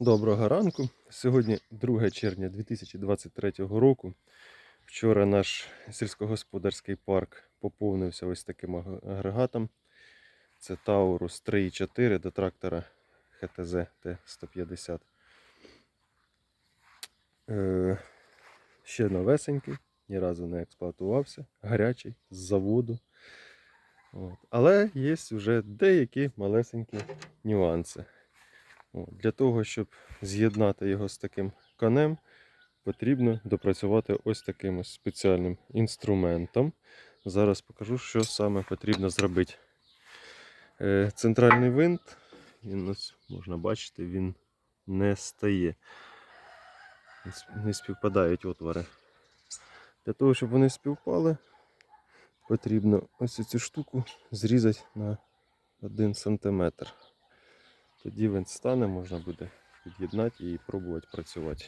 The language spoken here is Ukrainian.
Доброго ранку. Сьогодні 2 червня 2023 року. Вчора наш сільськогосподарський парк поповнився ось таким агрегатом. Це Taurus 3.4 до трактора ХТЗ Т150. Е, ще новесенький, ні разу не експлуатувався, гарячий з заводу. От. Але є вже деякі малесенькі нюанси. Для того, щоб з'єднати його з таким конем, потрібно допрацювати ось таким ось спеціальним інструментом. Зараз покажу, що саме потрібно зробити. Е, Центральний винт, він ось можна бачити, він не стає. Не співпадають отвори. Для того, щоб вони співпали, потрібно ось цю штуку зрізати на 1 см. Тоді він стане, можна буде під'єднати і пробувати працювати.